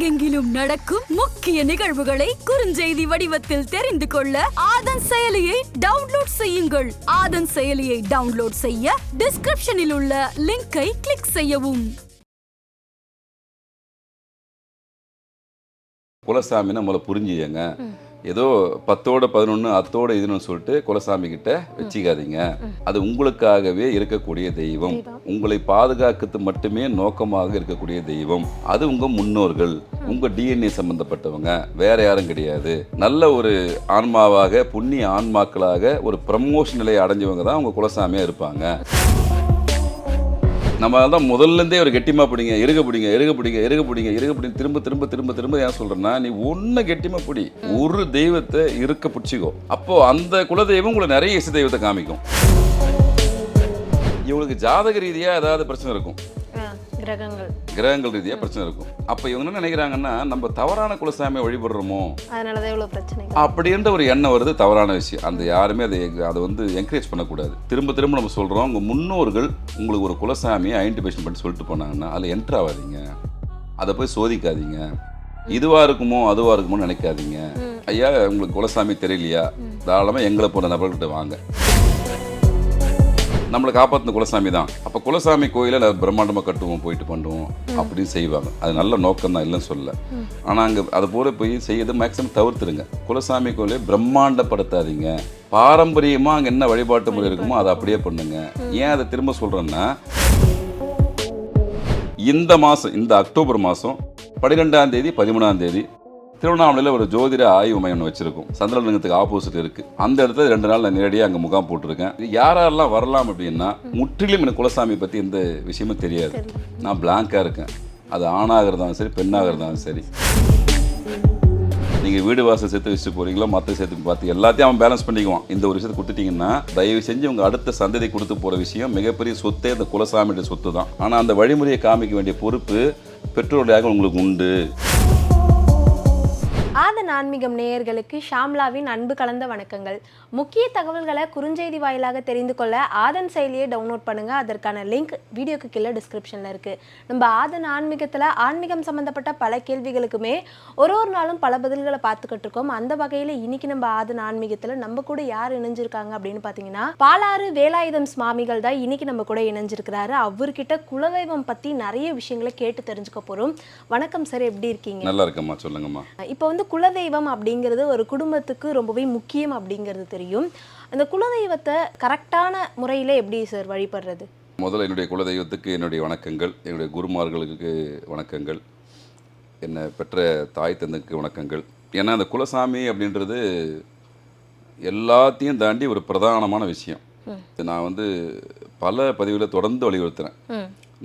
உலகெங்கிலும் நடக்கும் முக்கிய நிகழ்வுகளை குறுஞ்செய்தி வடிவத்தில் தெரிந்து கொள்ள ஆதன் செயலியை டவுன்லோட் செய்யுங்கள். ஆதன் செயலியை டவுன்லோட் செய்ய டிஸ்கிரிப்ஷனில் உள்ள லிங்கை கிளிக் செய்யவும். குலசாமின்னு நம்மளை புரிஞ்சுக்கங்க. ஏதோ பத்தோட பதினொன்று அத்தோட இதுன்னு சொல்லிட்டு குலசாமி கிட்ட வச்சுக்காதீங்க. அது உங்களுக்காகவே இருக்கக்கூடிய தெய்வம். உங்களை பாதுகாக்கிறது மட்டுமே நோக்கமாக இருக்கக்கூடிய தெய்வம். அது உங்க முன்னோர்கள். உங்க டிஎன்ஏ சம்பந்தப்பட்டவங்க. வேற யாரும் கிடையாது. நல்ல ஒரு ஆன்மாவாக புண்ணிய ஆன்மாக்களாக ஒரு ப்ரமோஷன் நிலையை அடைஞ்சவங்க தான் உங்க குலசாமியா இருப்பாங்க. நம்ம தான் முதல்லேருந்தே ஒரு கெட்டிமா பிடிங்க இருக பிடிங்க இருக பிடிங்க இருக பிடிங்க இருக பிடிங்க திரும்ப திரும்ப திரும்ப திரும்ப ஏன் சொல்றேன்னா நீ ஒன்று கெட்டிமா பிடி ஒரு தெய்வத்தை இருக்க பிடிச்சிக்கோ. அப்போ அந்த குலதெய்வம் உங்களை நிறைய இசை தெய்வத்தை காமிக்கும். இவங்களுக்கு ஜாதக ரீதியா ஏதாவது பிரச்சனை இருக்கும். கிரகங்கள். கிரகங்கள் ரீதியா பிரச்சனை இருக்கும். அப்போ இவங்க என்ன நினைக்கிறாங்கன்னா நம்ம தவறான குலசாமியை வழிபடுறோமோ? அதனாலதான் இவ்வளவு பிரச்சனைகள். அப்படின்ற ஒரு எண்ணம் வருது தவறான விஷயம். அந்த யாருமே அதை அதை வந்து என்கரேஜ் பண்ணக்கூடாது. திரும்ப திரும்ப நம்ம சொல்கிறோம் உங்கள் முன்னோர்கள் உங்களுக்கு ஒரு குலசாமியை ஐடென்டிஃபிகேஷன் பண்ணி சொல்லிட்டு போனாங்கன்னா அதில் என்ட்ரு ஆகாதீங்க. அதை போய் சோதிக்காதீங்க. இதுவாக இருக்குமோ அதுவாக இருக்குமோன்னு நினைக்காதீங்க. ஐயா உங்களுக்கு குலசாமி தெரியலையா? தாராளமாக எங்களை போன நபர்கிட்ட வாங்க. நம்மளை காப்பாற்றின குலசாமி தான். அப்போ குலசாமி கோயிலை பிரம்மாண்டமாக கட்டுவோம் போயிட்டு பண்ணுவோம் அப்படின்னு செய்வாங்க. அது நல்ல நோக்கம் தான் இல்லைன்னு சொல்லலை. ஆனால் அங்கே அது போல போய் செய்யறது மேக்ஸிமம் தவிர்த்துருங்க குலசாமி கோயிலை பிரம்மாண்டப்படுத்தாதீங்க. பாரம்பரியமாக அங்கே என்ன வழிபாட்டு முறை இருக்குமோ அதை அப்படியே பண்ணுங்க. ஏன் அதை திரும்ப சொல்கிறேன்னா இந்த மாதம் இந்த அக்டோபர் மாதம் பன்னிரெண்டாம் தேதி பதிமூணாம் தேதி திருவண்ணாமலையில் ஒரு ஜோதிட ஆய்வு மையம் வச்சுருக்கோம். வச்சிருக்கோம் சந்திரலிங்கத்துக்கு ஆப்போசிட் இருக்கு. அந்த இடத்துல ரெண்டு நாள் நான் நேரடியாக அங்கே முகாம் போட்டிருக்கேன். யாரெல்லாம் வரலாம் அப்படின்னா முற்றிலும் எனக்கு குலசாமி பற்றி எந்த விஷயமும் தெரியாது. நான் பிளாங்காக இருக்கேன். அது ஆணாக இருந்தாலும் சரி பெண்ணாக இருந்தாலும் சரி. நீங்கள் வீடு வாசல் சேர்த்து வச்சுட்டு போகிறீங்களோ மற்ற சேர்த்து பார்த்து எல்லாத்தையும் அவன் பேலன்ஸ் பண்ணிக்குவான். இந்த ஒரு விஷயத்தை கொடுத்துட்டிங்கன்னா தயவு செஞ்சு உங்கள் அடுத்த சந்ததி கொடுத்து போகிற விஷயம் மிகப்பெரிய சொத்தே இந்த குலசாமியோட சொத்து தான் ஆனால் அந்த வழிமுறையை காமிக்க வேண்டிய பொறுப்பு பெற்றோருடைய உங்களுக்கு உண்டு. ஆதன் ஆன்மீகம் நேயர்களுக்கு ஷாம்லாவின் அன்பு கலந்த வணக்கங்கள். முக்கிய தகவல்களை குறுஞ்செய்தி வாயிலாக தெரிந்து கொள்ள ஆதன் செயலியை டவுன்லோட் பண்ணுங்க. அதற்கான லிங்க் வீடியோக்கு கீழே டிஸ்கிரிப்ஷனில் இருக்கு. நம்ம ஆதன் ஆன்மீகத்தில் ஆன்மீகம் சம்பந்தப்பட்ட பல கேள்விகளுக்குமே ஒரு ஒரு நாளும் பல பதில்களை பார்த்துக்கிட்டு இருக்கோம். அந்த வகையில் இன்னைக்கு நம்ம ஆதன் ஆன்மீகத்தில் நம்ம கூட யார் இணைஞ்சிருக்காங்க அப்படின்னு பார்த்தீங்கன்னா பாலாறு வேலாயுதம் சுவாமிகள் தான் இன்னைக்கு நம்ம கூட இணைஞ்சிருக்கிறாரு. அவர்கிட்ட குலதெய்வம் பற்றி நிறைய விஷயங்களை கேட்டு தெரிஞ்சுக்க போகிறோம் வணக்கம் சார் எப்படி இருக்கீங்க? நல்லா இருக்கம்மா. சொல்லுங்கம்மா. இப்போ வந்து குலதெய்வம் அப்படிங்கிறது ஒரு குடும்பத்துக்கு ரொம்பவே முக்கியம் அப்படிங்கிறது தெரியும். அந்த குலதெய்வத்தை கரெக்டான முறையில் எப்படி சார் வழிபடுறது? முதல்ல என்னுடைய குலதெய்வத்துக்கு என்னுடைய வணக்கங்கள் என்னுடைய குருமார்களுக்கு வணக்கங்கள் என்னை பெற்ற தாய் தந்தைக்கு வணக்கங்கள். ஏன்னா அந்த குலசாமி அப்படின்றது எல்லாத்தையும் தாண்டி ஒரு பிரதானமான விஷயம். நான் வந்து பல பதிவுகளை தொடர்ந்து வலியுறுத்துறேன்.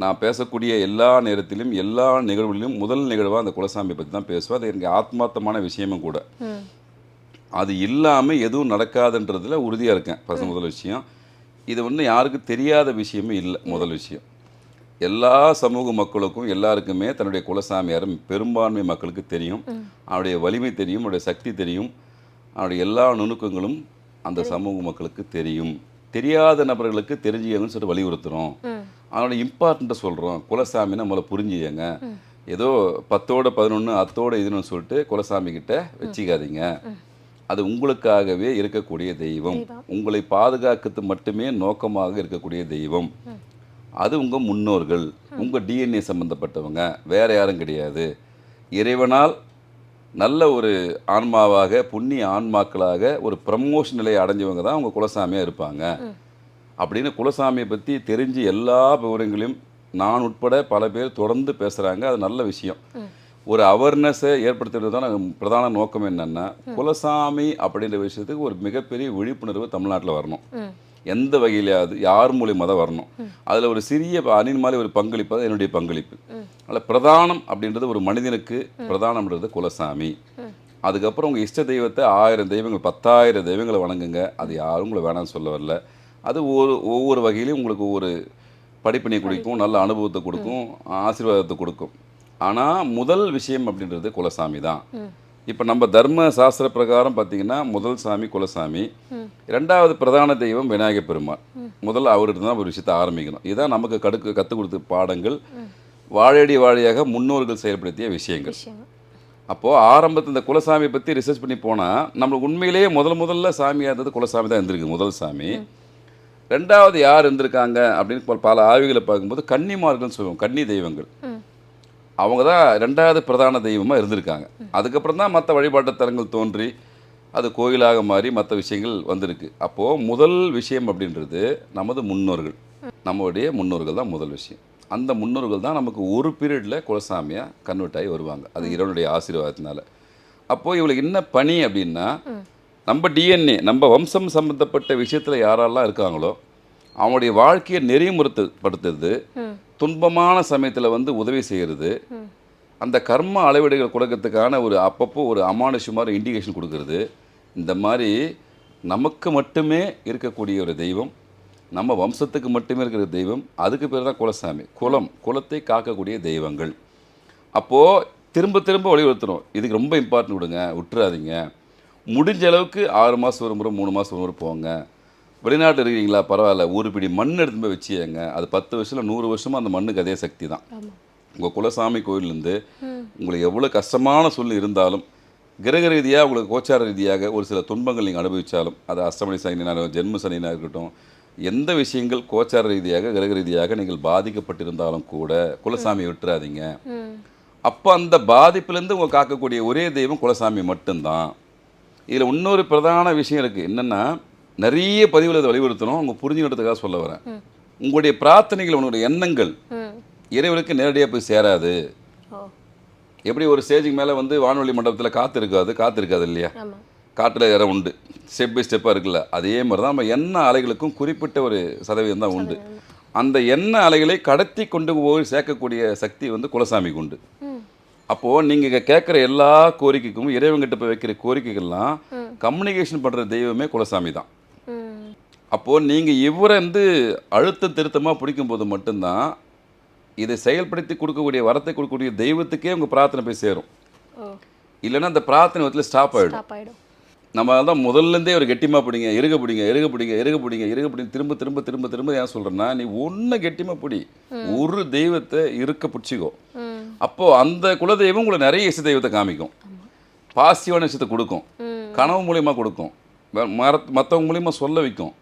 நான் பேசக்கூடிய எல்லா நேரத்திலும் எல்லா நிகழ்வுகளிலும் முதல் நிகழ்வாக அந்த குலசாமி பற்றி தான் பேசுவேன். அது எனக்கு ஆத்மார்த்தமான விஷயமும் கூட. அது இல்லாமல் எதுவும் நடக்காதுன்றதுல உறுதியாக இருக்கேன். ஃபர்ஸ்ட் முதல் விஷயம். இது ஒன்றும் யாருக்கும் தெரியாத விஷயமே இல்லை முதல் விஷயம். எல்லா சமூக மக்களுக்கும் எல்லாருக்குமே தன்னுடைய குலசாமியார் பெரும்பான்மை மக்களுக்கு தெரியும். அவருடைய வலிமை தெரியும் அவருடைய சக்தி தெரியும். அவருடைய எல்லா நுணுக்கங்களும் அந்த சமூக மக்களுக்கு தெரியும். தெரியாத நபர்களுக்கு தெரிஞ்சுக்கணும்னு சொல்லிட்டு வலியுறுத்துகிறோம் அதனோட இம்பார்ட்டண்ட்டை சொல்கிறோம் குலசாமின்னு நம்மளை புரிஞ்சுக்கங்க. ஏதோ பத்தோட பதினொன்று அத்தோட இதுன்னு சொல்லிட்டு குலசாமி கிட்ட வச்சுக்காதீங்க. அது உங்களுக்காகவே இருக்கக்கூடிய தெய்வம். உங்களை பாதுகாக்கிறது மட்டுமே நோக்கமாக இருக்கக்கூடிய தெய்வம். அது உங்க முன்னோர்கள். உங்க டிஎன்ஏ சம்பந்தப்பட்டவங்க. வேற யாரும் கிடையாது. இறைவனால் நல்ல ஒரு ஆன்மாவாக புண்ணிய ஆன்மாக்களாக ஒரு ப்ரமோஷன் நிலையை அடைஞ்சவங்க தான் உங்க குலசாமியா இருப்பாங்க. அப்படின்னு குலசாமியை பற்றி தெரிஞ்சு எல்லா விவரங்களையும் நான் உட்பட பல பேர் தொடர்ந்து பேசுகிறாங்க அது நல்ல விஷயம். ஒரு அவேர்னஸை ஏற்படுத்துறதுதான் பிரதான நோக்கம் என்னென்னா குலசாமி அப்படின்ற விஷயத்துக்கு ஒரு மிகப்பெரிய விழிப்புணர்வு தமிழ்நாட்டில் வரணும். எந்த வகையிலையாவது யார் மூலியமாக தான் வரணும். அதில் ஒரு சிறிய அணின் மாதிரி ஒரு பங்களிப்பு தான் என்னுடைய பங்களிப்பு. அதில் பிரதானம் அப்படின்றது ஒரு மனிதனுக்கு பிரதானம்ன்றது குலசாமி. அதுக்கப்புறம் உங்கள் இஷ்ட தெய்வத்தை ஆயிரம் தெய்வங்கள் பத்தாயிரம் தெய்வங்களை வணங்குங்க. அது யாரும் உங்களை வேணாம்னு சொல்ல வரல. அது ஒரு ஒவ்வொரு வகையிலையும் உங்களுக்கு ஒரு படிப்பினை கொடுக்கும் நல்ல அனுபவத்தை கொடுக்கும் ஆசீர்வாதத்தை கொடுக்கும். ஆனால் முதல் விஷயம் அப்படின்றது குலசாமி தான். இப்போ நம்ம தர்ம சாஸ்திர பிரகாரம் பார்த்தீங்கன்னா முதல் சாமி குலசாமி. ரெண்டாவது பிரதான தெய்வம் விநாயகர் பெருமாள். முதல்ல அவர்கிட்ட தான் ஒரு விஷயத்தை ஆரம்பிக்கணும். இதுதான் நமக்கு கடுக்கு கற்றுக் கொடுத்த பாடங்கள். வாழையடி வாழையாக முன்னோர்கள் செயல்படுத்திய விஷயங்கள். விஷயங்கள் அப்போது ஆரம்பத்தில் இந்த குலசாமியை பற்றி ரிசர்ச் பண்ணி போனால் நம்மளுக்கு உண்மையிலேயே முதல் முதல்ல சாமியாக இருந்தது குலசாமி தான் இருந்திருக்கு முதல் சாமி. ரெண்டாவது யார் இருந்திருக்காங்க அப்படின்னு பல- ஆய்வுகளை பார்க்கும்போது கன்னிமார்கள்னு சொல்லுவோம் கன்னி தெய்வங்கள். அவங்க தான் ரெண்டாவது பிரதான தெய்வமாக இருந்திருக்காங்க. அதுக்கப்புறம் தான் மற்ற வழிபாட்டு தலங்கள் தோன்றி அது கோயிலாக மாறி மற்ற விஷயங்கள் வந்திருக்கு. அப்போது முதல் விஷயம் அப்படின்றது நமது முன்னோர்கள். நம்மளுடைய முன்னோர்கள் தான் முதல் விஷயம். அந்த முன்னோர்கள் தான் நமக்கு ஒரு பீரியடில் குலசாமியாக கன்வெர்ட் ஆகி வருவாங்க. அது இறைவனுடைய ஆசீர்வாதத்தினால. அப்போது இவளுக்கு என்ன பணி அப்படின்னா நம்ம டிஎன்ஏ நம்ம வம்சம் சம்மந்தப்பட்ட விஷயத்தில் யாரெல்லாம் இருக்காங்களோ அவங்களுடைய வாழ்க்கையை நெறிமுறைப்படுத்துறது துன்பமான சமயத்தில் வந்து உதவி செய்கிறது அந்த கர்ம அளவீடுகள் கொடுக்கறதுக்கான ஒரு அப்பப்போ ஒரு அமானுஷமான இண்டிகேஷன் கொடுக்கறது இந்த மாதிரி நமக்கு மட்டுமே இருக்கக்கூடிய ஒரு தெய்வம் நம்ம வம்சத்துக்கு மட்டுமே இருக்கிற தெய்வம் அதுக்கு பேர் தான் குலசாமி. குலம் குலத்தை காக்கக்கூடிய தெய்வங்கள். அப்போது திரும்ப திரும்ப வலியுறுத்துறோம் இதுக்கு ரொம்ப இம்பார்ட்டன்ட் விடுங்க விட்டுறாதீங்க. முடிஞ்ச அளவுக்கு ஆறு மாதம் ஒரு முறை மூணு மாதம் ஒரு முறை போங்க. வெளிநாட்டு இருக்கிறீங்களா? பரவாயில்ல. ஒரு பிடி மண் எடுத்து போய் வச்சுங்க அது பத்து வருஷத்தில் நூறு வருஷமாக அந்த மண்ணுக்கு அதே சக்தி தான். உங்கள் குலசாமி கோயிலேருந்து உங்களுக்கு எவ்வளோ கஷ்டமான சூழ்நிலை இருந்தாலும் கிரக ரீதியாக உங்களுக்கு கோச்சார ரீதியாக ஒரு சில துன்பங்கள் நீங்கள் அனுபவித்தாலும் அது அஷ்டமணி சனினாலும் ஜென்ம சனினா இருக்கட்டும் எந்த விஷயங்கள் கோச்சார ரீதியாக கிரக ரீதியாக நீங்கள் பாதிக்கப்பட்டிருந்தாலும் கூட குலசாமியை விட்டுறாதீங்க. அப்போ அந்த பாதிப்புலேருந்து உங்க காக்கக்கூடிய ஒரே தெய்வம் குலசாமி மட்டும்தான். இதில் இன்னொரு பிரதான விஷயம் இருக்குது என்னென்னா நிறைய பதிவில் இதை வலியுறுத்தணும். அவங்க புரிஞ்சுக்கிறதுக்காக சொல்ல வரேன். உங்களுடைய பிரார்த்தனைகள் உங்களுடைய எண்ணங்கள் இறைவனுக்கு நேரடியாக போய் சேராது. எப்படி ஒரு ஸ்டேஜுக்கு மேலே வந்து வானொலி மண்டபத்தில் காற்று இருக்காது? காற்று இருக்காது இல்லையா? காற்றில் இடம் உண்டு. ஸ்டெப் பை ஸ்டெப்பாக இருக்குல்ல. அதே மாதிரி தான் நம்ம எண்ணெய் அலைகளுக்கும் குறிப்பிட்ட ஒரு சதவீதம் தான் உண்டு. அந்த எண்ணெய் அலைகளை கடத்தி கொண்டு போய் சேர்க்கக்கூடிய சக்தி வந்து குலசாமிக்கு உண்டு. அப்போது நீங்கள் கேட்குற எல்லா கோரிக்கைக்கும் இறைவன்கிட்ட போய் வைக்கிற கோரிக்கைகள்லாம் கம்யூனிகேஷன் பண்ணுற தெய்வமே குலசாமி தான். அப்போது நீங்கள் இவரை வந்து அழுத்த திருத்தமாக பிடிக்கும்போது மட்டும்தான் இதை செயல்படுத்தி கொடுக்கக்கூடிய வரத்தை கொடுக்கக்கூடிய தெய்வத்துக்கே உங்கள் பிரார்த்தனை போய் சேரும். இல்லைன்னா அந்த பிரார்த்தனை விதத்தில் ஸ்டாப் ஆகிடும் நம்ம தான் முதல்லேருந்தே ஒரு கெட்டிமா பிடிங்க இருக பிடிங்க இருக பிடிங்க இருக பிடிங்க இருக பிடிங்க திரும்ப திரும்ப திரும்ப திரும்ப ஏன் சொல்கிறேன்னா நீ ஒன்று கெட்டிமா பிடி. ஒரு தெய்வத்தை இருக்க பிடிச்சிக்கோ. அப்போது அந்த குலதெய்வம் உங்களை நிறைய இசை தெய்வத்தை காமிக்கும். பாசிட்டிவான விஷயத்தை கொடுக்கும். கனவு மூலியமா கொடுக்கும். மர மற்றவங்க மூலியமா சொல்ல வைக்கும்.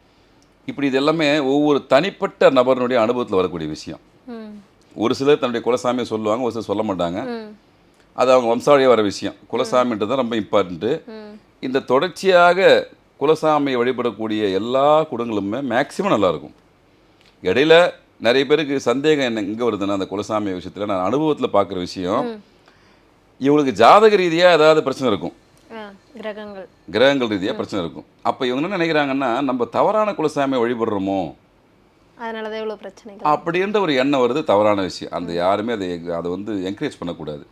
இப்படி இது எல்லாமே ஒவ்வொரு தனிப்பட்ட நபரினுடைய அனுபவத்தில் வரக்கூடிய விஷயம். ஒரு சிலர் தன்னுடைய குலசாமியை சொல்லுவாங்க ஒரு சிலர் சொல்ல மாட்டாங்க. அது அவங்க வம்சாவளியாக வர விஷயம். குலசாமின்றது தான் ரொம்ப இம்பார்ட்டண்ட்டு இந்த தொடர்ச்சியாக குலசாமியை வழிபடக்கூடிய எல்லா குடும்பங்களுமே மேக்சிமம் நல்லாயிருக்கும். இடையில நிறைய பேருக்கு சந்தேகம் என்ன இங்கே வருதுன்னா அந்த குலசாமி விஷயத்தில் நான் அனுபவத்தில் பார்க்குற விஷயம் இவங்களுக்கு ஜாதக ரீதியாக ஏதாவது பிரச்சனை இருக்கும். கிரகங்கள். கிரகங்கள் ரீதியாக பிரச்சனை இருக்கும். அப்போ இவங்க என்ன நினைக்கிறாங்கன்னா நம்ம தவறான குலசாமியை வழிபடுறோமோ? அதனால தான் இவ்வளோ பிரச்சனைகள். அப்படின்ற ஒரு எண்ணம் வருது தவறான விஷயம். அந்த யாருமே அதை அதை வந்து என்கரேஜ் பண்ணக்கூடாது.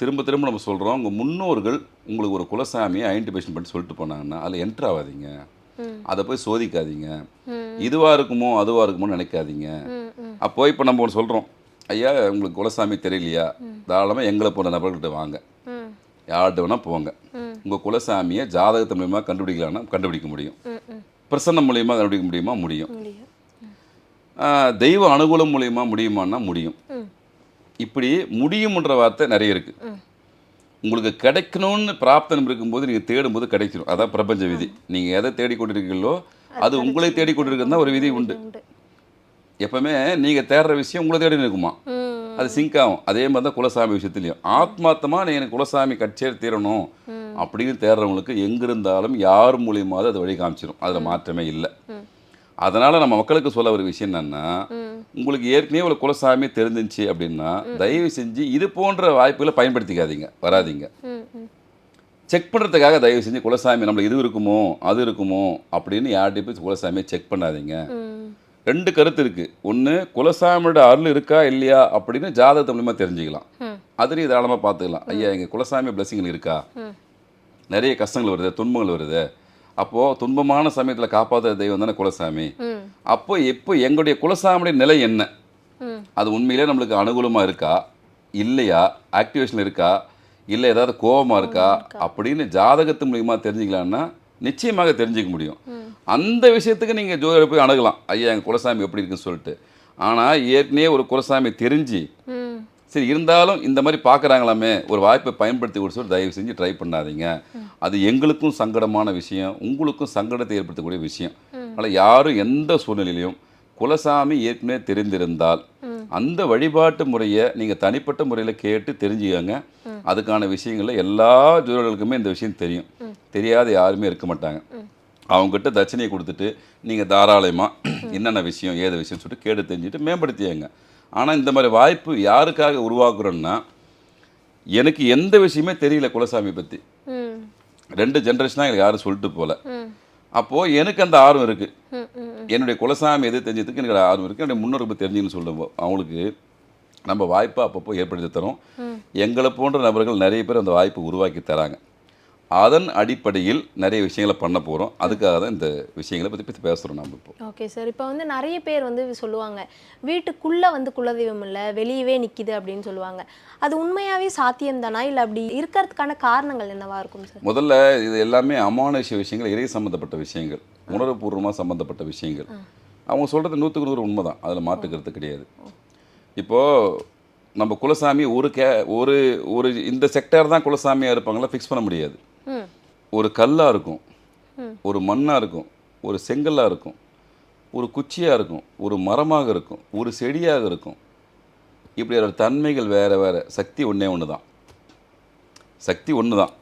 திரும்ப திரும்ப நம்ம சொல்கிறோம் உங்கள் முன்னோர்கள் உங்களுக்கு ஒரு குலசாமியை ஐடென்டிஃபிகேஷன் பண்ணி சொல்லிட்டு போனாங்கன்னா அதில் என்ட்ரு ஆகாதீங்க. அதை போய் சோதிக்காதீங்க. இதுவாக இருக்குமோ அதுவாக இருக்குமோ நினைக்காதீங்க. அப்போ இப்போ நம்ம ஒன்று சொல்கிறோம் ஐயா உங்களுக்கு குலசாமி தெரியலையா? தாராளமாக எங்களை போன்ற நபர்கள்ட்ட வாங்க. யார்கிட்ட வேணால் போங்க. உங்கள் குலசாமியை ஜாதகத்து மூலியமாக கண்டுபிடிக்கலாம்னா கண்டுபிடிக்க முடியும். பிரசன்னம் மூலியமாக கண்டுபிடிக்க முடியுமா? முடியும். தெய்வ அனுகூலம் மூலியமா முடியுமான்னா முடியும். இப்படி முடியும்ன்ற வார்த்தை நிறைய இருக்கு. ம். உங்களுக்கு கிடைக்கணும்னு பிராப்தனம் இருக்கும்போது நீங்கள் தேடும்போது கிடைச்சிடும் அதான் பிரபஞ்ச விதி. நீங்கள் எதை தேடிக்கொண்டிருக்கீங்களோ அது உங்களை தேடிக்கொண்டிருக்கிறது தான் ஒரு விதி உண்டு. எப்பவுமே நீங்கள் தேடுற விஷயம் உங்களை தேடி இருக்குமா அது சிங்க் ஆகும். அதே மாதிரி தான் குலசாமி விஷயத்துலையும். ஆத்மார்த்தமாக நீ எனக்கு குலசாமி கட்சியர் தீரணும் அப்படின்னு தேடுறவங்களுக்கு எங்க இருந்தாலும் யார் மூலியமாவது அது வழி காமிச்சிடும் அதில் மாற்றமே இல்லை. அதனால் நம்ம மக்களுக்கு சொல்ல ஒரு விஷயம் என்னன்னா உங்களுக்கு ஏற்கனவே ஒரு குலசாமி தெரிஞ்சிச்சு அப்படின்னா தயவு செஞ்சு இது போன்ற வாய்ப்புகளை பயன்படுத்திக்காதீங்க. வராதீங்க. செக் பண்ணுறதுக்காக தயவு செஞ்சு குலசாமி நம்மளுக்கு இது இருக்குமோ அது இருக்குமோ அப்படின்னு யார்கிட்டயும் போய் குலசாமியை செக் பண்ணாதீங்க. ரெண்டு கருத்து இருக்குது ஒன்று குலசாமியோட அருள் இருக்கா இல்லையா அப்படின்னு ஜாதகத்து மூலியமா தெரிஞ்சுக்கலாம். ம். அது நீ தாராளமாக பார்த்துக்கலாம் ஐயா எங்கள் குலசாமி பிளஸிங் இருக்கா? நிறைய கஷ்டங்கள் வருது துன்பங்கள் வருது. அப்போது துன்பமான சமயத்தில் காப்பாற்றுற தெய்வம் தானே குலசாமி. அப்போ எப்போ எங்களுடைய குலசாமியுடைய நிலை என்ன? அது உண்மையிலே நம்மளுக்கு அனுகூலமாக இருக்கா? இல்லையா? ஆக்டிவேஷன் இருக்கா? இல்லை ஏதாவது கோபமாக இருக்கா அப்படின்னு ஜாதகத்து மூலியமா தெரிஞ்சுக்கலான்னா நிச்சயமாக தெரிஞ்சுக்க முடியும். அந்த விஷயத்துக்கு நீங்கள் ஜோதிடரை போய் அணுகலாம். ஐயா எங்கள் குலசாமி எப்படி இருக்குன்னு சொல்லிட்டு. ஆனால் ஏற்கனவே ஒரு குலசாமி தெரிஞ்சு சரி இருந்தாலும் இந்த மாதிரி பார்க்குறாங்களாமே ஒரு வாய்ப்பை பயன்படுத்தி கொடுத்து சொல்லி தயவு செஞ்சு ட்ரை பண்ணாதீங்க. அது எங்களுக்கும் சங்கடமான விஷயம் உங்களுக்கும் சங்கடத்தை ஏற்படுத்தக்கூடிய விஷயம். அதனால் யாரும் எந்த சூழ்நிலையிலையும் குலசாமி ஏற்கனவே தெரிந்திருந்தால் அந்த வழிபாட்டு முறையை நீங்கள் தனிப்பட்ட முறையில் கேட்டு தெரிஞ்சுக்கங்க. அதுக்கான விஷயங்கள்ல எல்லா ஜோதிடர்களுக்குமே இந்த விஷயம் தெரியும். தெரியாத யாருமே இருக்க மாட்டாங்க. அவங்ககிட்ட தட்சணையை கொடுத்துட்டு நீங்கள் தாராளமாக என்னென்ன விஷயம் ஏது விஷயம் சொல்லிட்டு கேட்டு தெரிஞ்சுட்டு மேம்படுத்தியங்க ஆனால் இந்த மாதிரி வாய்ப்பு யாருக்காக உருவாக்குறோன்னா எனக்கு எந்த விஷயமே தெரியல குலசாமி பற்றி ரெண்டு ஜென்ரேஷனாக எனக்கு யாரும் சொல்லிட்டு போகல அப்போது எனக்கு அந்த ஆர்வம் இருக்குது என்னுடைய குலசாமி எது தெரிஞ்சதுக்கு எனக்கு ஆர்வம் இருக்குது என்னுடைய முன்னோருக்கு தெரிஞ்சுன்னு சொல்லுவோம் அவங்களுக்கு நம்ம வாய்ப்பை அப்பப்போ ஏற்படுத்தி தரோம். எங்களை போன்ற நபர்கள் நிறைய பேர் அந்த வாய்ப்பை உருவாக்கி தராங்க. அதன் அடிப்படையில் நிறைய விஷயங்களை பண்ண போகிறோம் அதுக்காக தான் இந்த விஷயங்களை பற்றி பற்றி பேசுகிறோம் நம்ம இப்போ. ஓகே சார் இப்போ வந்து நிறைய பேர் வந்து சொல்லுவாங்க வீட்டுக்குள்ளே வந்து குலதெய்வம் இல்லை வெளியவே நிற்கிது அப்படின்னு சொல்லுவாங்க. அது உண்மையாகவே சாத்தியம் தானா? இல்லை அப்படி இருக்கிறதுக்கான காரணங்கள் என்னவா இருக்கும் சார் முதல்ல இது எல்லாமே அமானுஷ்ய விஷயங்கள் இறை சம்மந்தப்பட்ட விஷயங்கள். உணர்வுபூர்வமாக சம்மந்தப்பட்ட விஷயங்கள். அவங்க சொல்கிறது நூற்றுக்கு நூறு உண்மை தான் அதில் மாற்றுக்கிறது கிடையாது. இப்போது நம்ம குலசாமி ஒரு கே ஒரு ஒரு இந்த செக்டார் தான் குலசாமியாக இருப்பாங்களா ஃபிக்ஸ் பண்ண முடியாது. ஒரு கல்லாக இருக்கும். ஒரு மண்ணாக இருக்கும். ஒரு செங்கல்லாக இருக்கும். ஒரு குச்சியாக இருக்கும். ஒரு மரமாக இருக்கும். ஒரு செடியாக இருக்கும். இப்படி ஒரு தன்மைகள் வேறு வேறு. சக்தி ஒன்றே ஒன்று தான் சக்தி ஒன்று தான்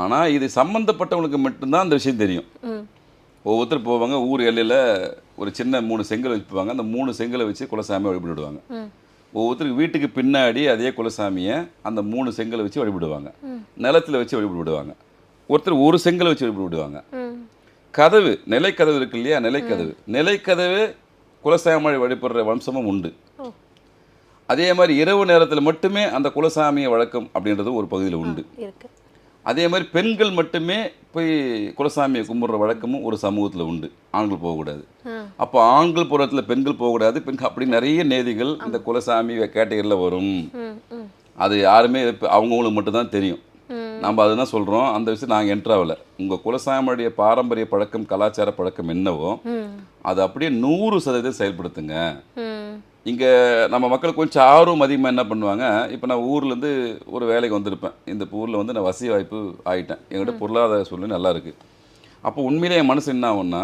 ஆனால் இது சம்மந்தப்பட்டவங்களுக்கு மட்டும்தான் அந்த விஷயம் தெரியும். ஒவ்வொருத்தர் போவாங்க ஊர் எல்லையில் ஒரு சின்ன மூணு செங்கல் வச்சுப்பாங்க அந்த மூணு செங்கலை வச்சு குலசாமியை வழிபடுவாங்க. ஒவ்வொருத்தருக்கு வீட்டுக்கு பின்னாடி அதே குலசாமியை அந்த மூணு செங்கலை வச்சு வழிபடுவாங்க. நிலத்தில் வச்சு வழிபடுவாங்க. ஒருத்தர் ஒரு செங்கலை வச்சு வழிபடுவாங்க. கதவு நிலைக்கதவு இருக்கு இல்லையா? நிலைக்கதவு. நிலைக்கதவு குலசாமி வழிபடுற வம்சமும் உண்டு. அதே மாதிரி இரவு நேரத்தில் மட்டுமே அந்த குலசாமியை வழக்கம் அப்படின்றது ஒரு பகுதியில் உண்டு. இருக்கு. அதே மாதிரி பெண்கள் மட்டுமே போய் குலசாமியை கும்பிட்ற வழக்கமும் ஒரு சமூகத்தில் உண்டு. ஆண்கள் போகக்கூடாது. அப்போ ஆண்கள் புறத்தில் பெண்கள் போகக்கூடாது. பெண்கள் அப்படி நிறைய நேதிகள் இந்த குலசாமி கேட்டகரியில் வரும். அது யாருமே அவங்கவுங்களுக்கு மட்டும்தான் தெரியும். நம்ம அதுதான் சொல்கிறோம் அந்த விஷயம் நாங்கள் என்ட்ராகல உங்கள் குலசாமியுடைய பாரம்பரிய பழக்கம் கலாச்சார பழக்கம் என்னவோ அது அப்படியே நூறு சதவீதம் செயல்படுத்துங்க. இங்கே நம்ம மக்கள் கொஞ்சம் ஆர்வம் அதிகமாக என்ன பண்ணுவாங்க? இப்போ நான் ஊர்லேருந்து ஒரு வேலைக்கு வந்திருப்பேன். இந்த ஊரில் வந்து நான் வசதி வாய்ப்பு ஆகிட்டேன் என்கிட்ட பொருளாதார சூழ்நிலை நல்லா இருக்குது அப்போ உண்மையிலே என் மனசு என்ன ஆகும்னா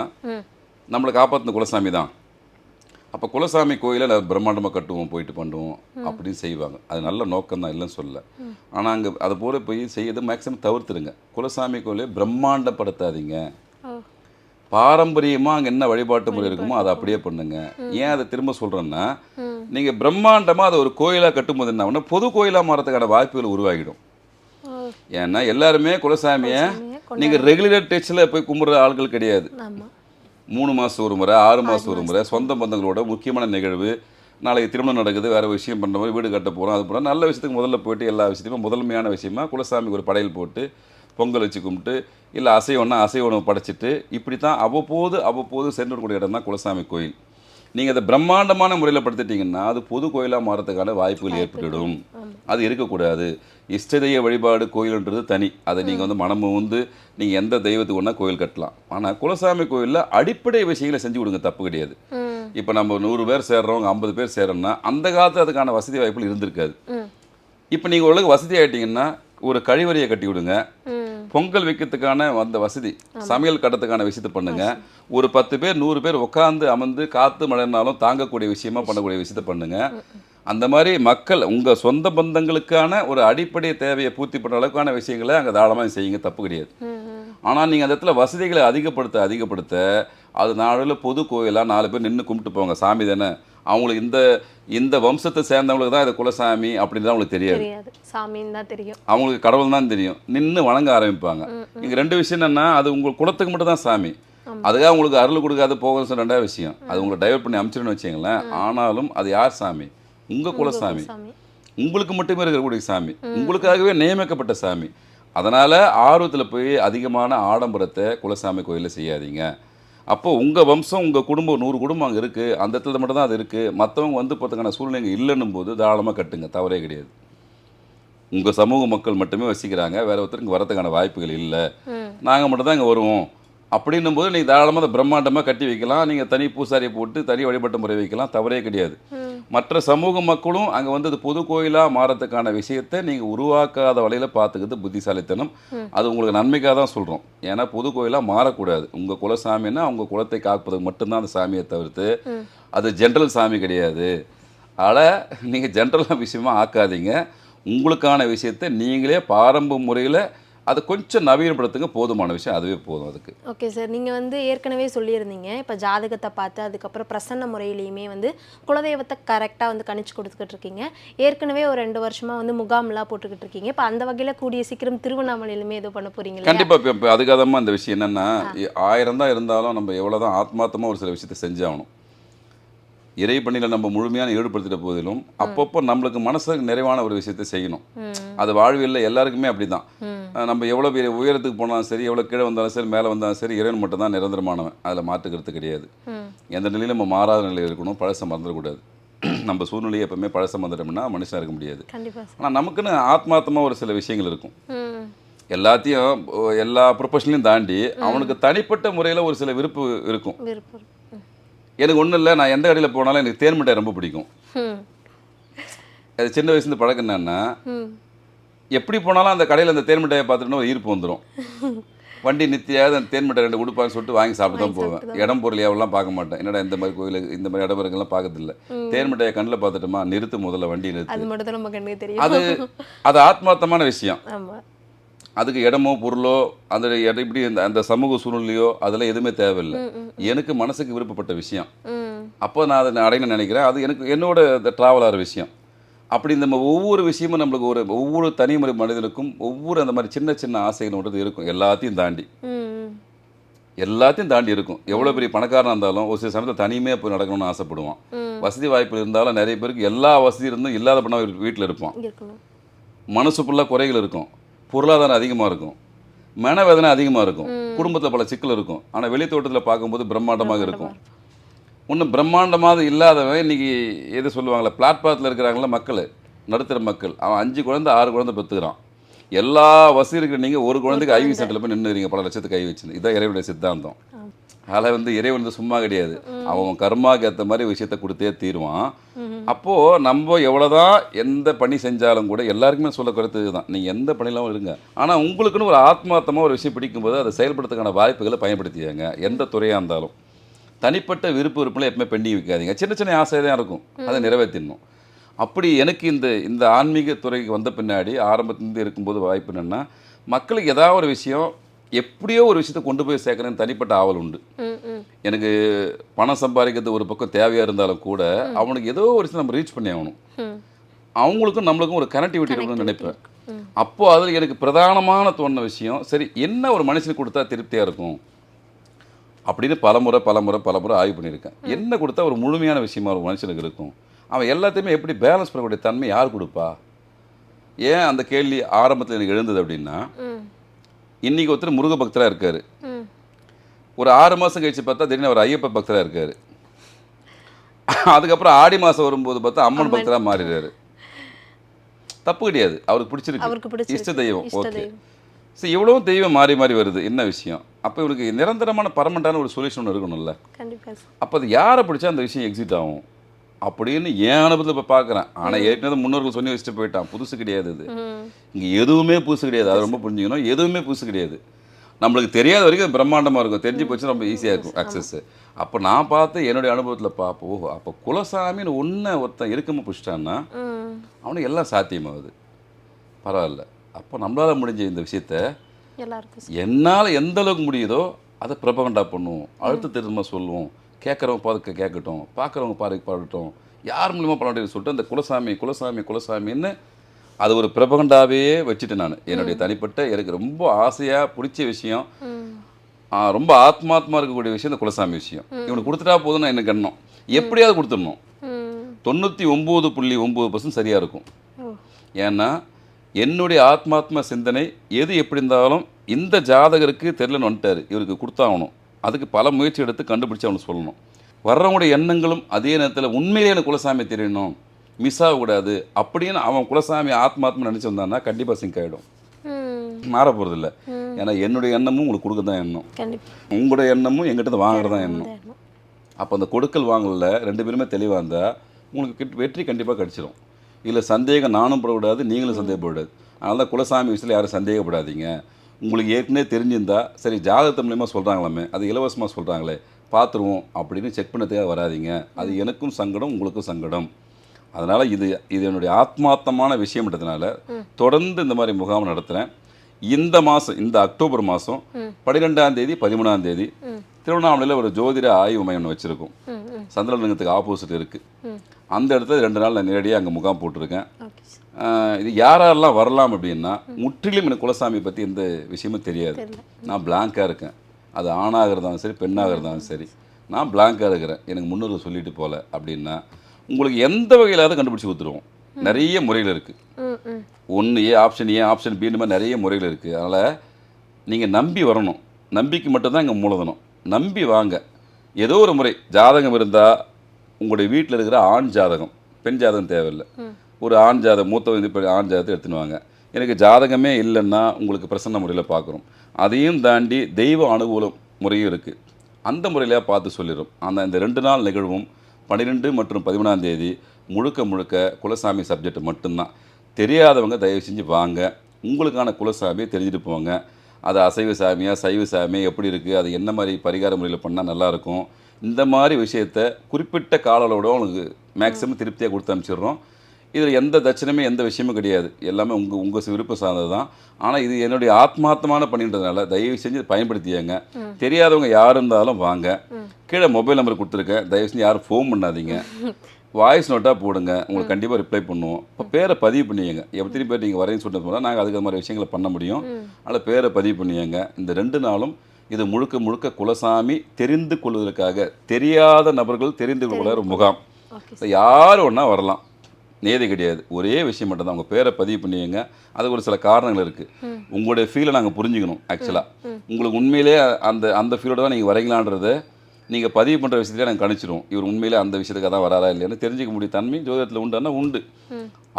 நம்மளை காப்பாற்றின குலசாமி தான். அப்போ குலசாமி கோயிலை நான் பிரம்மாண்டமாக கட்டுவோம் போயிட்டு பண்ணுவோம் அப்படின்னு செய்வாங்க. அது நல்ல நோக்கம் தான் இல்லைன்னு சொல்லல. ஆனால் அங்கே அதை போல போய் செய்யறது மேக்ஸிமம் தவிர்த்துருங்க. குலசாமி கோயிலை பிரம்மாண்டப்படுத்தாதீங்க. பாரம்பரியமாக அங்கே என்ன வழிபாட்டு முறை இருக்குமோ அதை அப்படியே பண்ணுங்க. ஏன் அதை திரும்ப சொல்கிறேன்னா நீங்கள் பிரம்மாண்டமாக அதை ஒரு கோயிலாக கட்டும்போது என்ன ஆகும்னா பொது கோயிலாக மாறதுக்கான வாய்ப்புகள் உருவாகிடும். ஏன்னா எல்லாருமே குலசாமியை நீங்கள் ரெகுலர் டச்சில் போய் கும்பிட்ற ஆட்கள் கிடையாது. மூணு மாதம் ஒரு முறை ஆறு மாதம் ஒரு முறை சொந்த பந்தங்களோட முக்கியமான நிகழ்வு. நாளைக்கு திருமணம் நடக்குது வேறு விஷயம் பண்ணுற மாதிரி வீடு கட்ட போகிறோம் அது போகிறோம் நல்ல விஷயத்துக்கு முதல்ல போயிட்டு எல்லா விஷயத்தையுமே முதன்மையான விஷயமா குலசாமிக்கு ஒரு படையல் போட்டு பொங்கல் வச்சு கும்பிட்டு இல்லை அசைவம்னா அசைவ உணவு படைச்சிட்டு இப்படி தான் அவ்வப்போது அவ்வப்போது சென்று வரக்கூடிய இடம் தான் குலசாமி கோயில். நீங்கள் அதை பிரம்மாண்டமான முறையில் படுத்திட்டீங்கன்னா அது பொது கோயிலாக மாறதுக்கான வாய்ப்புகள் ஏற்பட்டுடும் அது இருக்கக்கூடாது. இஷ்ட தெய்வ வழிபாடு கோயில்ன்றது தனி. அதை நீங்கள் வந்து மனம் வந்து நீங்கள் எந்த தெய்வத்துக்கு ஒன்றா கோயில் கட்டலாம். ஆனால் குலசாமி கோயிலில் அடிப்படை விஷயங்களை செஞ்சு கொடுங்க தப்பு கிடையாது. இப்போ நம்ம நூறு பேர் சேர்றோம் ஐம்பது பேர் சேர்றோம்னா அந்த காலத்தில் அதுக்கான வசதி வாய்ப்புகள் இருந்திருக்காது. இப்போ நீங்கள் ஓரளவுக்கு வசதி ஆகிட்டீங்கன்னா ஒரு கழிவறையை கட்டி விடுங்க பொங்கல் வைக்கிறதுக்கான அந்த வசதி சமையல் கட்டத்துக்கான விஷயத்தை பண்ணுங்க. ஒரு பத்து பேர் நூறு பேர் உட்காந்து அமர்ந்து காத்து மழைனாலும் தாங்கக்கூடிய விஷயமா பண்ணக்கூடிய விஷயத்தை பண்ணுங்க. அந்த மாதிரி மக்கள் உங்க சொந்த பந்தங்களுக்கான ஒரு அடிப்படை தேவையை பூர்த்தி பண்ணுற அளவுக்கான விஷயங்களை அங்கே தாராளமாக செய்யுங்க தப்பு கிடையாது. ஆனால் நீங்கள் அந்த இடத்துல வசதிகளை அதிகப்படுத்த அதிகப்படுத்த அது நாளில் பொது கோயிலாக நாலு பேர் நின்று கும்பிட்டு போவாங்க சாமி தானே? அவங்களுக்கு இந்த இந்த வம்சத்தை சேர்ந்தவங்களுக்கு தான் இது குலசாமி அப்படின்னு தான் அவங்களுக்கு தெரியாது. சாமின்னு தான் தெரியும். அவங்களுக்கு கடவுள் தான் தெரியும். நின்று வணங்க ஆரம்பிப்பாங்க. இங்கே ரெண்டு விஷயம் என்னன்னா அது உங்கள் குலத்துக்கு மட்டும் தான் சாமி. அதுக்காக உங்களுக்கு அருள் கொடுக்காது போகணும்னு சொல்ல ரெண்டாவது விஷயம். அது உங்களை டைவர்ட் பண்ணி அனுப்பிச்சிடுன்னு வச்சுங்களேன் ஆனாலும் அது யார் சாமி? உங்கள் குலசாமி. சாமி உங்களுக்கு மட்டுமே இருக்கக்கூடிய சாமி. உங்களுக்காகவே நியமிக்கப்பட்ட சாமி. அதனால் ஆர்வத்தில் போய் அதிகமான ஆடம்பரத்தை குலசாமி கோயிலில் செய்யாதீங்க. அப்போ உங்கள் வம்சம் உங்கள் குடும்பம் நூறு குடும்பம் அங்கே இருக்குது அந்த இடத்துல மட்டும் தான் அது இருக்குது மற்றவங்க வந்து போகிறதுக்கான சூழ்நிலை இல்லைன்னும் போது தாராளமாக கட்டுங்க. தவறே கிடையாது. உங்கள் சமூக மக்கள் மட்டுமே வசிக்கிறாங்க. வேற ஒருத்தருக்கு வரதுக்கான வாய்ப்புகள் இல்லை. நாங்கள் மட்டும் தான் இங்கே வருவோம். அப்படின்னும் போது நீங்கள் தாராளமாக அதை பிரம்மாண்டமாக கட்டி வைக்கலாம். நீங்கள் தனி பூசாரியை போட்டு தனி வழிபட்ட முறை வைக்கலாம். தவறே கிடையாது. மற்ற சமூக மக்களும் அங்கே வந்து அது பொது கோயிலாக மாறத்துக்கான விஷயத்தை நீங்கள் உருவாக்காத வழியில் பார்த்துக்கிறது புத்திசாலித்தனம். அது உங்களுக்கு நன்மைக்காக தான் சொல்கிறோம் ஏன்னா பொது கோயிலாக மாறக்கூடாது. உங்கள் குலசாமின்னா உங்கள் குலத்தை காப்பதுக்கு மட்டும்தான் அந்த சாமியை தவிர்த்து அது ஜென்ரல் சாமி கிடையாது. அதனால் நீங்கள் ஜென்ரலாக விஷயமா ஆக்காதீங்க. உங்களுக்கான விஷயத்தை நீங்களே பாரம்பரிய முறையில் அதை கொஞ்சம் நவீனப்படுத்துங்க போதுமான விஷயம் அதுவே போதும் அதுக்கு. ஓகே சார் நீங்கள் வந்து ஏற்கனவே சொல்லியிருந்தீங்க. இப்போ ஜாதகத்தை பார்த்து அதுக்கப்புறம் பிரசன்ன முறையிலையுமே வந்து குலதெய்வத்தை கரெக்டாக வந்து கணிச்சு கொடுத்துக்கிட்டு இருக்கீங்க. ஏற்கனவே ஒரு ரெண்டு வருஷமாக வந்து முகாம்லாம் போட்டுக்கிட்டு இருக்கீங்க. இப்போ அந்த வகையில் கூடிய சீக்கிரம் திருவண்ணாமலையிலுமே ஏதோ பண்ண போறீங்களா? கண்டிப்பாக இப்போ அதுக்காகமா இந்த விஷயம் என்னென்னா ஆயிரம் தான் இருந்தாலும் நம்ம எவ்வளோ தான் ஆத்மார்த்தமாக ஒரு சில விஷயத்தை செஞ்சாகணும். இறை பணியில் நம்ம முழுமையான ஈடுபடுத்திட்ட போதிலும் அப்பப்போ நம்மளுக்கு மனசுக்கு நிறைவான ஒரு விஷயத்தை செய்யணும். அது வாழ்வியலில் எல்லாருக்குமே அப்படி தான் நம்ம எவ்வளோ பெரிய உயரத்துக்கு போனாலும் சரி எவ்வளோ கீழே வந்தாலும் சரி மேலே வந்தாலும் சரி இறைவன் மட்டும் தான் நிரந்தரமானவன். அதில் மாற்றுக்கிறது கிடையாது. எந்த நிலையிலும் நம்ம மாறாத நிலையில் இருக்கணும். பழசை மறந்துடக்கூடாது. நம்ம சூழ்நிலையை எப்பவுமே பழசை மறந்துட்டோம்னா மனுஷனாக இருக்க முடியாது. ஆனால் நமக்குன்னு ஆத்மார்த்தமாக ஒரு சில விஷயங்கள் இருக்கும். எல்லாத்தையும் எல்லா ப்ரொஃபஷனையும் தாண்டி அவனுக்கு தனிப்பட்ட முறையில் ஒரு சில விருப்பு இருக்கும். எனக்கு ஒன்றும் இல்லை நான் எந்த கடையில் போனாலும் எனக்கு தேன் மிட்டாய் ரொம்ப பிடிக்கும். அது சின்ன வயசுலேருந்து பழக்கம் என்னன்னா எப்படி போனாலும் அந்த கடையில் அந்த தேன் மிட்டாயை பார்த்துட்டு ஒரு ஈர்ப்பு வந்துடும் வண்டி நித்தியாவது அந்த தேன் மிட்டாய் ரெண்டு கொடுப்பான்னு சொல்லிட்டு வாங்கி சாப்பிட்டு தான் போவேன். இடம் பொருள் எவ்வளோலாம் பார்க்க மாட்டேன். என்னடா இந்த மாதிரி கோயிலுக்கு இந்த மாதிரி இடம்பெருங்கெல்லாம் பார்க்கறதில்ல. தேன் மிட்டாயை கண்ணில் பார்த்துட்டோமா நிறுத்து முதல்ல வண்டி நிறுத்து. அது அது ஆத்மார்த்தமான விஷயம். அதுக்கு இடமோ பொருளோ அந்த இடம் இப்படி இந்த அந்த சமூக சூழ்நிலையோ அதெல்லாம் எதுவுமே தேவையில்லை. எனக்கு மனசுக்கு விருப்பப்பட்ட விஷயம். அப்போ நான் அதை அடையணும்னு நினைக்கிறேன். அது எனக்கு என்னோட ட்ராவல் ஆகிற விஷயம். அப்படி நம்ம ஒவ்வொரு விஷயமும் நம்மளுக்கு ஒரு ஒவ்வொரு தனிமுறை மனிதனுக்கும் ஒவ்வொரு அந்த மாதிரி சின்ன சின்ன ஆசைகள்ன்றது இருக்கும். எல்லாத்தையும் தாண்டி. எல்லாத்தையும் தாண்டி இருக்கும். எவ்வளோ பெரிய பணக்காரனாக இருந்தாலும் ஒரு சில சமயத்தில் தனிமையாக போய் நடக்கணும்னு ஆசைப்படுவான். வசதி வாய்ப்பு இருந்தாலும் நிறைய பேருக்கு எல்லா வசதி இருந்தும் இல்லாத பண்ண வீட்டில் இருப்பான். இருக்கணும் மனசு ஃபுல்லாக குறைகள் இருக்கும். பொருளாதாரம் அதிகமாக இருக்கும். மனவேதனை அதிகமாக இருக்கும். குடும்பத்தில் பல சிக்கல் இருக்கும். ஆனால் வெளி தோட்டத்தில் பார்க்கும்போது பிரம்மாண்டமாக இருக்கும். ஒன்றும் பிரம்மாண்டமாக இல்லாதவன் இன்னைக்கு எது சொல்லுவாங்களே பிளாட்பாத்தில் இருக்கிறாங்கள மக்கள் நடுத்தர மக்கள். அவன் அஞ்சு குழந்தை ஆறு குழந்தை பெற்றுக்கிறான் எல்லா வசதி இருக்கிற நீங்கள் ஒரு குழந்தைக்கு ஐவி சென்டரில் போய் நின்றுறீங்க பல லட்சத்துக்கு கை வச்சு இதுதான் இறைவனுடைய சித்தாந்தம். அதில் வந்து இறைவன் வந்து சும்மா கிடையாது. அவன் கர்மாக்கு ஏற்ற மாதிரி விஷயத்தை கொடுத்தே தீருவான். அப்போது நம்ம எவ்வளோதான் எந்த பணி செஞ்சாலும் கூட எல்லாருக்குமே சொல்ல கருத்து தான் நீங்கள் எந்த பணியிலும் இருங்க. ஆனால் உங்களுக்குன்னு ஒரு ஆத்மார்த்தமாக ஒரு விஷயம் பிடிக்கும்போது அதை செயல்படுறதுக்கான வாய்ப்புகளை பயன்படுத்தியாங்க எந்த துறையாக இருந்தாலும். தனிப்பட்ட விருப்ப விருப்பங்களை எப்பவுமே பெண்டிங் வைக்காதீங்க. சின்ன சின்ன ஆசை தான் இருக்கும். அதை நிறைவேற்றிடணும். அப்படி எனக்கு இந்த இந்த ஆன்மீக துறைக்கு வந்த பின்னாடி ஆரம்பத்துலேருந்து இருக்கும்போது வாய்ப்பு என்னென்னா மக்களுக்கு ஏதாவது ஒரு விஷயம் எப்படியோ ஒரு விஷயத்தை கொண்டு போய் சேர்க்கணும்னு தனிப்பட்ட ஆவல் உண்டு. எனக்கு பணம் சம்பாதிக்கிறது ஒரு பக்கம் தேவையாக இருந்தாலும் கூட அவனுக்கு ஏதோ ஒரு விஷயம் நம்ம ரீச் பண்ணி ஆகணும். அவங்களுக்கும் நம்மளுக்கும் ஒரு கனெக்டிவிட்டி இருக்கணும்னு நினைப்பேன். அப்போ அதில் எனக்கு பிரதானமான தோணுன விஷயம் சரி என்ன ஒரு மனுஷனுக்கு கொடுத்தா திருப்தியாக இருக்கும்? அப்படின்னு பலமுறை பலமுறை பலமுறை ஆய்வு பண்ணியிருக்கேன். என்ன கொடுத்தா ஒரு முழுமையான விஷயமா ஒரு மனுஷனுக்கு இருக்கும்? அவன் எல்லாத்தையுமே எப்படி பேலன்ஸ் பண்ணக்கூடிய தன்மை யார் கொடுப்பா? ஏன் அந்த கேள்வி ஆரம்பத்தில் எனக்கு எழுந்தது அப்படின்னா ம் இன்னைக்கு ஒருத்தர் முருக பக்தராக இருக்கார். ஒரு ஆறு மாதம் கழிச்சு பார்த்தா திடீர்னு அவர் ஐயப்ப பக்தராக இருக்கார். அதுக்கப்புறம் ஆடி மாதம் வரும்போது பார்த்தா அம்மன் பக்தராக மாறிடுறாரு. தப்பு கிடையாது. அவருக்கு பிடிச்சிருக்கு. இஷ்ட தெய்வம். ஓகே. ஸோ இவ்வளோ தெய்வம் மாறி மாறி வருது. என்ன விஷயம்? அப்போ இவருக்கு நிரந்தரமான பர்மனண்டான ஒரு சொல்யூஷன் ஒன்று இருக்கணும்ல. அப்போ அது யாரை பிடிச்சா அந்த விஷயம் எக்ஸிட் ஆகும்? அப்படின்னு என் அனுபவத்தில் இப்போ பார்க்குறேன் ஆனால் ஏற்கனவே முன்னோர்கள் சொல்லி வச்சுட்டு போயிட்டான். புதுசு கிடையாது ம். இங்கே எதுவுமே புதுசு கிடையாது. அது ரொம்ப புரிஞ்சுக்கணும். எதுவுமே புதுசு கிடையாது. நம்மளுக்கு தெரியாத வரைக்கும் அது பிரம்மாண்டமாக இருக்கும். தெரிஞ்சு போச்சு ரொம்ப ஈஸியாக இருக்கும் அக்சஸ் அப்போ நான் பார்த்து என்னுடைய அனுபவத்தில் பார்ப்போம் ஓஹோ அப்போ குலசாமின்னு ஒன்றை ஒருத்தன் இருக்கமா பிடிச்சிட்டான்னா அவனுக்கு எல்லாம் சாத்தியமாகுது. பரவாயில்ல. அப்போ நம்மளால் முடிஞ்ச இந்த விஷயத்த. என்னால் எந்த அளவுக்கு முடியுதோ அதை பிரபகண்டா பண்ணுவோம். அழுத்த திரும்ப சொல்லுவோம். கேட்குறவங்க பாதுக்க கேட்கட்டும் பார்க்குறவங்க பாருக்க பாடட்டும் யார் மூலியமாக பண்ண முடியும்னு சொல்லிட்டு அந்த குலசாமி குலசாமி குலசாமின்னு அது ஒரு பிரபகண்டாவே வச்சுட்டேன் நான். என்னுடைய தனிப்பட்ட எனக்கு ரொம்ப ஆசையாக பிடிச்ச விஷயம். ரொம்ப ஆத்மாத்மா இருக்கக்கூடிய விஷயம் இந்த குலசாமி விஷயம். இவனுக்கு கொடுத்துட்டா போதும் நான் எனக்கு எண்ணம் எப்படியாவது கொடுத்துடணும். தொண்ணூற்றி ஒம்பது புள்ளி ஒம்பது பர்சன்ட் சரியாக இருக்கும். ஏன்னா என்னுடைய ஆத்மாத்ம சிந்தனை எது எப்படி இருந்தாலும் இந்த ஜாதகருக்கு தெரிலன்னு வந்துட்டார். இவருக்கு கொடுத்தாகணும். அதுக்கு பல முயற்சி எடுத்து கண்டுபிடிச்சு அவனுக்கு சொல்லணும். வர்றவங்களுடைய எண்ணங்களும் அதே நேரத்தில் உண்மையிலே எனக்கு குலசாமி தெரியணும். மிஸ் ஆகக்கூடாது அப்படின்னு அவன் குலசாமி ஆத்மாத்மா நினச்சி வந்தான்னா கண்டிப்பாக சிங்க் ஆகிடும் மாற போகிறதில்ல ஏன்னா என்னுடைய எண்ணமும் உங்களுக்கு கொடுக்க தான் எண்ணம். உங்களுடைய எண்ணமும் எங்கிட்ட வாங்குறது தான் எண்ணம். அப்போ அந்த கொடுக்கல் வாங்கல ரெண்டு பேருமே தெளிவாக இருந்தால் உங்களுக்கு கிட்ட வெற்றி கண்டிப்பாக கிடச்சிரும். இல்லை சந்தேகம் நானும் படக்கூடாது நீங்களும் சந்தேகப்படக்கூடாது. அதனால தான் குலசாமி விஷயத்தில் யாரும் சந்தேகப்படாதீங்க. உங்களுக்கு ஏற்கனவே தெரிஞ்சிருந்தா சரி ஜாதகத்து மூலியமாக சொல்கிறாங்களாமே அது இலவசமாக சொல்கிறாங்களே பார்த்துருவோம் அப்படின்னு செக் பண்ணதுக்காக வராதீங்க. அது எனக்கும் சங்கடம் உங்களுக்கும் சங்கடம். அதனால் இது இது என்னுடைய ஆத்மார்த்தமான விஷயம்ன்றதுனால தொடர்ந்து இந்த மாதிரி முகாம் நடத்துகிறேன் இந்த மாதம் இந்த அக்டோபர் மாதம் பன்னிரெண்டாம் தேதி பதிமூணாம் தேதி திருவண்ணாமலையில் ஒரு ஜோதிட ஆய்வு மையம் வச்சுருக்கோம். சந்திரலிங்கத்துக்கு ஆப்போசிட் இருக்குது அந்த இடத்துல ரெண்டு நாள் நான் நேரடியாக அங்கே முகாம் போட்டிருக்கேன். இது யாரெல்லாம் வரலாம் அப்படின்னா முற்றிலும் எனக்கு குலசாமி பற்றி எந்த விஷயமும் தெரியாது. நான் பிளாங்காக இருக்கேன். அது ஆணாக இருந்தாலும் சரி பெண்ணாக இருந்தாலும் சரி. நான் பிளாங்காக இருக்கிறேன். எனக்கு முன்னோர்கள் சொல்லிட்டு போகல அப்படின்னா உங்களுக்கு எந்த வகையிலாவது கண்டுபிடிச்சி கொடுத்துருவோம். நிறைய முறைகள் இருக்குது ஒன்று A option A option B இந்த மாதிரி நிறைய முறைகள் இருக்குது அதனால் நீங்கள் நம்பி வரணும். நம்பிக்கை மட்டும்தான் இங்கே மூலதனம். நம்பி வாங்க. ஏதோ ஒரு முறை ஜாதகம் இருந்தால் உங்களுடைய வீட்டில் இருக்கிற ஆண் ஜாதகம் பெண் ஜாதகம் தேவையில்லை. ஒரு ஆண் ஜாதகம் மூத்தவங்க இப்போ ஆண் ஜாதகத்தை எடுத்துன்னு வாங்க எனக்கு ஜாதகமே இல்லைன்னா உங்களுக்கு பிரசன்ன முறையில் பார்க்குறோம் அதையும் தாண்டி தெய்வ அனுகூலம் முறையும் இருக்குது அந்த முறையில் பார்த்து சொல்லிடும். அந்த இந்த ரெண்டு நாள் நிகழ்வும் பன்னிரெண்டு மற்றும் பதிமூணாம் தேதி முழுக்க முழுக்க குலசாமி சப்ஜெக்ட் மட்டும்தான். தெரியாதவங்க தயவு செஞ்சு வாங்க. உங்களுக்கான குலசாமியை தெரிஞ்சுட்டு போங்க. அது அசைவ சாமியாக சைவ சாமி எப்படி இருக்குது அது என்ன மாதிரி பரிகார முறையில் பண்ணால் நல்லாயிருக்கும் இந்த மாதிரி விஷயத்த குறிப்பிட்ட கால அளவோட உங்களுக்கு மேக்ஸிமம் திருப்தியாக கொடுத்து அனுப்பிச்சிடுறோம். இதில் எந்த தட்சணமே எந்த விஷயமும் கிடையாது. எல்லாமே உங்கள் உங்கள் விருப்பம் சார்ந்தது தான். ஆனால் இது என்னுடைய ஆத்மார்த்தமான பண்ணின்றதுனால தயவு செஞ்சு பயன்படுத்தியங்க. தெரியாதவங்க யார் இருந்தாலும் வாங்க. கீழே மொபைல் நம்பர் கொடுத்துருக்கேன். தயவு செஞ்சு யாரும் ஃபோன் பண்ணாதீங்க. வாய்ஸ் நோட்டாக போடுங்க. உங்களுக்கு கண்டிப்பாக ரிப்ளை பண்ணுவோம். இப்போ பேரை பதிவு பண்ணியங்க. எத்தனை பேர் நீங்கள் வரேன்னு சொன்னது போனால் நாங்கள் அதுக்கு மாதிரி விஷயங்களை பண்ண முடியும். அதில் பேரை பதிவு பண்ணியங்க. இந்த ரெண்டு நாளும் இது முழுக்க முழுக்க குலசாமி தெரிந்து கொள்வதற்காக தெரியாத நபர்கள் தெரிந்து கொள்ள ஒரு முகாம். யார் ஒன்றா வரலாம். நேதி கிடையாது. ஒரே விஷயம் மட்டும்தான் உங்கள் பேரை பதிவு பண்ணியங்க அதுக்கு ஒரு சில காரணங்கள் இருக்குது உங்களுடைய ஃபீலை நாங்கள் புரிஞ்சுக்கணும் ஆக்சுவலாக உங்களுக்கு உண்மையிலே அந்த அந்த ஃபீலோட தான் நீங்கள் வரீங்களான்றதை நீங்கள் பதிவு பண்ணுற விஷயத்தையே நாங்கள் கணிச்சிடுவோம் இவர் உண்மையிலே அந்த விஷயத்துக்கு தான் வராரா இல்லையான்னு தெரிஞ்சுக்க முடியும் தன்மை ஜோதிடத்தில் உண்டானா உண்டு.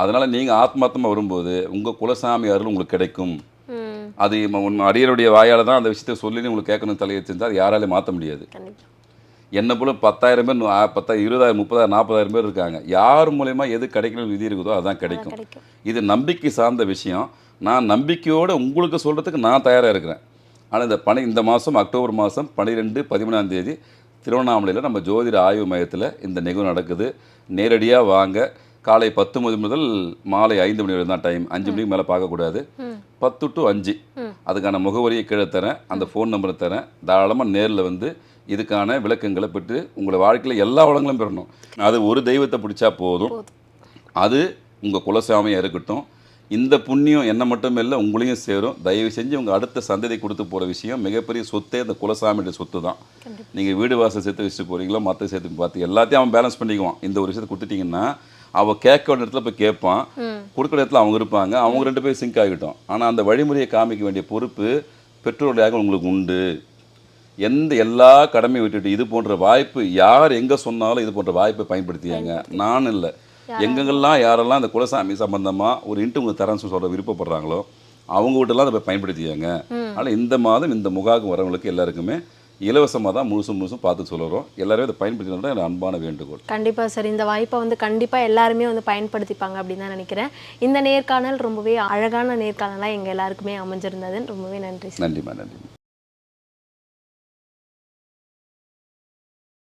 அதனால் நீங்கள் ஆத்மார்த்தமாக வரும்போது உங்கள் குலசாமி அருள் உங்களுக்கு கிடைக்கும். அது உன் அடியருடைய வாயால் தான் அந்த விஷயத்தை சொல்லி உங்களுக்கு கேட்கணும் தலையை செஞ்சால் அது யாராலையும் மாற்ற முடியாது. என்னை போல பத்தாயிரம் பேர் பத்தாயிரம் இருபதாயிரம் முப்பதாயிரம் நாற்பதாயிரம் பேர் இருக்காங்க. யார் மூலயமா எது கிடைக்கணும்னு விதி இருக்குதோ கிடைக்கும். கிடைக்கும். இது நம்பிக்கை சார்ந்த விஷயம். நான் நம்பிக்கையோடு உங்களுக்கு சொல்கிறதுக்கு நான் தயாராக இருக்கிறேன். ஆனால் இந்த பனி இந்த மாதம் அக்டோபர் மாதம் பன்னிரெண்டு பதிமூணாம் தேதி திருவண்ணாமலையில் நம்ம ஜோதிட ஆய்வு மையத்தில் இந்த நிகழ்வு நடக்குது. நேரடியாக வாங்க. காலை பத்து மணி முதல் மாலை ஐந்து மணி வரை தான் டைம் அஞ்சு மணிக்கு மேலே பார்க்கக்கூடாது. பத்து டு அஞ்சு. அதுக்கான முகவரியை கீழே தரேன். அந்த ஃபோன் நம்பரை தரேன். தாராளமாக நேரில் வந்து இதுக்கான விளக்கங்களை பெற்று உங்களை வாழ்க்கையில் எல்லா வளங்களும் பெறணும். அது ஒரு தெய்வத்தை பிடிச்சா போதும். அது உங்கள் குலசாமியாக இருக்கட்டும் இந்த புண்ணியம் என்ன மட்டும் இல்லை உங்களையும் சேரும். தயவு செஞ்சு உங்கள் அடுத்த சந்ததி கொடுத்து போகிற விஷயம் மிகப்பெரிய சொத்தே இந்த குலசாமியோட சொத்து தான். நீங்கள் வீடு வாசல் சேர்த்து வச்சுட்டு போகிறீங்களோ மற்ற சேர்த்து பார்த்து எல்லாத்தையும் அவன் பேலன்ஸ் பண்ணிக்குவான். இந்த ஒரு விஷயத்தை கொடுத்துட்டீங்கன்னா அவள் கேட்க வேண்டிய இடத்துல போய் கேட்பான். கொடுக்குற இடத்துல அவங்க இருப்பாங்க. அவங்க ரெண்டு பேரும் சிங்க் ஆகிட்டோம். ஆனால் அந்த வழிமுறையை காமிக்க வேண்டிய பொறுப்பு பெற்றோர்களாக உங்களுக்கு உண்டு. எந்த எல்லா கடமையும் விட்டுட்டு இது போன்ற வாய்ப்பு யார் எங்கே சொன்னாலும் இது போன்ற வாய்ப்பை பயன்படுத்தியாங்க. நான் இல்லை. எங்கெங்கெல்லாம் யாரெல்லாம் இந்த குலசாமி சம்பந்தமாக ஒரு இன்ட்டு உங்களுக்கு தரேன்னு சொல்கிற விருப்பப்படுறாங்களோ அவங்க வீட்டெல்லாம் அதை போய் பயன்படுத்தியாங்க ஆனால் இந்த மாதம் இந்த முகாவுக்கு வரவங்களுக்கு எல்லாருக்குமே இலவசமாக தான் முழுசும் முழுசும் பார்த்து சொல்லுறோம். எல்லாரும் இதை பயன்படுத்தினா எனக்கு அன்பான வேண்டுகோள். கண்டிப்பாக சார். இந்த வாய்ப்பை வந்து கண்டிப்பாக எல்லாருமே வந்து பயன்படுத்திப்பாங்க அப்படின்னு தான் நினைக்கிறேன். இந்த நேர்காணல் ரொம்பவே அழகான நேர்காணலாக எங்கள் எல்லாருக்குமே அமைஞ்சிருந்தது ரொம்பவே நன்றி சார். நன்றிம்மா நன்றிம்மா.